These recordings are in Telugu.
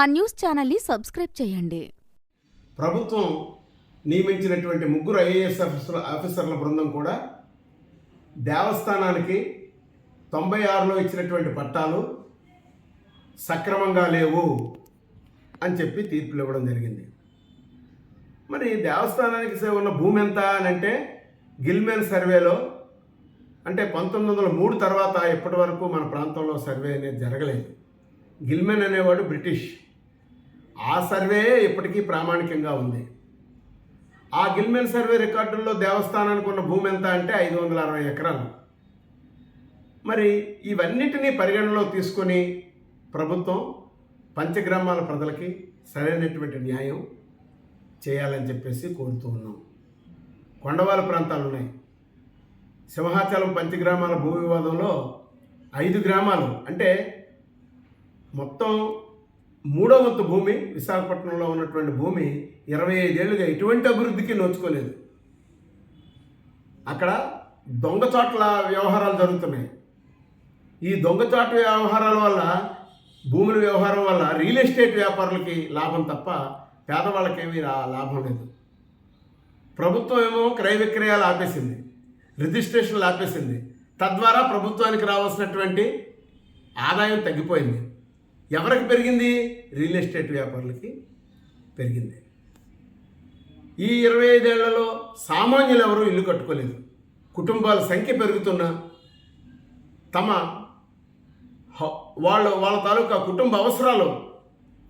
మా న్యూస్ ఛానల్ని సబ్స్క్రైబ్ చేయండి. ప్రభుత్వం నియమించినటువంటి ముగ్గురు ఐఏఎస్ ఆఫీసర్ ఆఫీసర్ల బృందం కూడా దేవస్థానానికి తొంభై ఆరులో ఇచ్చినటువంటి పట్టాలు సక్రమంగా లేవు అని చెప్పి తీర్పులు ఇవ్వడం జరిగింది. మరి దేవస్థానానికి ఉన్న భూమి ఎంత అని అంటే గిల్మెన్ సర్వేలో అంటే పంతొమ్మిది వందల మూడు తర్వాత ఇప్పటి వరకు మన ప్రాంతంలో సర్వే అనేది జరగలేదు. గిల్మెన్ అనేవాడు బ్రిటిష్. ఆ సర్వే ఇప్పటికీ ప్రామాణికంగా ఉంది. ఆ గిల్మెన్ సర్వే రికార్డుల్లో దేవస్థానానికి ఉన్న భూమి ఎంత అంటే ఐదు వందల అరవై ఎకరాలు. మరి ఇవన్నిటినీ పరిగణనలో తీసుకొని ప్రభుత్వం పంచగ్రామాల ప్రజలకి సరైనటువంటి న్యాయం చేయాలని చెప్పేసి కోరుతూ ఉన్నాం. కొండవాల ప్రాంతాలు ఉన్నాయి. సింహాచలం పంచగ్రామాల భూ వివాదంలో ఐదు గ్రామాలు అంటే మొత్తం మూడో వంతు భూమి విశాఖపట్నంలో ఉన్నటువంటి భూమి ఇరవై ఐదేళ్ళుగా ఎటువంటి అభివృద్ధికి నోచుకోలేదు. అక్కడ దొంగచాట్ల వ్యవహారాలు జరుగుతున్నాయి. ఈ దొంగచాట్ల వ్యవహారాల వల్ల భూముల వ్యవహారం వల్ల రియల్ ఎస్టేట్ వ్యాపారులకి లాభం తప్ప పేదవాళ్ళకేమీ రా లాభం లేదు. ప్రభుత్వం ఏమో క్రయ విక్రయాలు ఆపేసింది. రిజిస్ట్రేషన్లు ఆపేసింది. తద్వారా ప్రభుత్వానికి రావాల్సినటువంటి ఆదాయం తగ్గిపోయింది. ఎవరికి పెరిగింది? రియల్ ఎస్టేట్ వ్యాపారులకి పెరిగింది. ఈ ఇరవై ఐదేళ్ళలో సామాన్యులు ఎవరూ ఇల్లు కట్టుకోలేదు. కుటుంబాల సంఖ్య పెరుగుతున్న తమ వాళ్ళ వాళ్ళ తాలూకా కుటుంబ అవసరాలు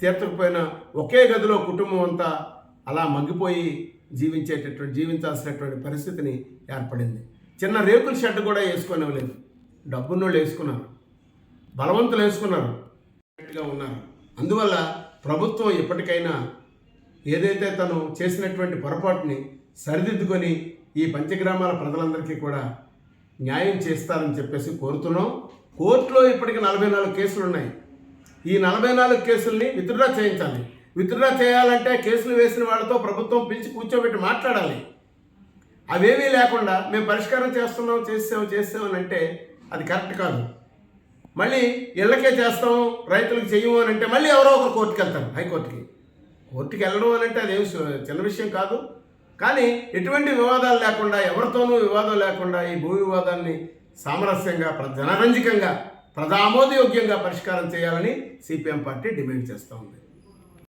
తీర్చకపోయిన ఒకే గదిలో కుటుంబం అంతా అలా మగ్గిపోయి జీవించేటటువంటి జీవించాల్సినటువంటి పరిస్థితిని ఏర్పడింది. చిన్న రేకుల షెడ్ కూడా వేసుకోనివ్వలేదు. డబ్బున్నోళ్ళు వేసుకున్నారు. బలవంతులు వేసుకున్నారు. ఉన్నారు అందువల్ల ప్రభుత్వం ఎప్పటికైనా ఏదైతే తను చేసినటువంటి పొరపాటుని సరిదిద్దుకొని ఈ పంచగ్రామాల ప్రజలందరికీ కూడా న్యాయం చేస్తారని చెప్పేసి కోరుతున్నాం. కోర్టులో ఇప్పటికి నలభై నాలుగు కేసులు ఉన్నాయి. ఈ నలభై నాలుగు కేసుల్ని విత్డ్రా చేయించాలి. విత్డ్రా చేయాలంటే కేసులు వేసిన వాళ్ళతో ప్రభుత్వం పిలిచి కూర్చోబెట్టి మాట్లాడాలి. అవేమీ లేకుండా మేము పరిష్కారం చేస్తున్నాం చేసాం చేసాం అని అంటే అది కరెక్ట్ కాదు. మళ్ళీ ఇళ్ళకే చేస్తాం రైతులకు చెయ్యము అని అంటే మళ్ళీ ఎవరో ఒకరు కోర్టుకి వెళ్తారు హైకోర్టుకి. కోర్టుకి వెళ్ళడం అని అంటే అదేమి చిన్న విషయం కాదు. కానీ ఎటువంటి వివాదాలు లేకుండా ఎవరితోనూ వివాదం లేకుండా ఈ భూ వివాదాన్ని సామరస్యంగా ప్ర- జనరంజకంగా ప్రజామోదయోగ్యంగా పరిష్కారం చేయాలని సిపిఎం పార్టీ డిమాండ్ చేస్తూ ఉంది.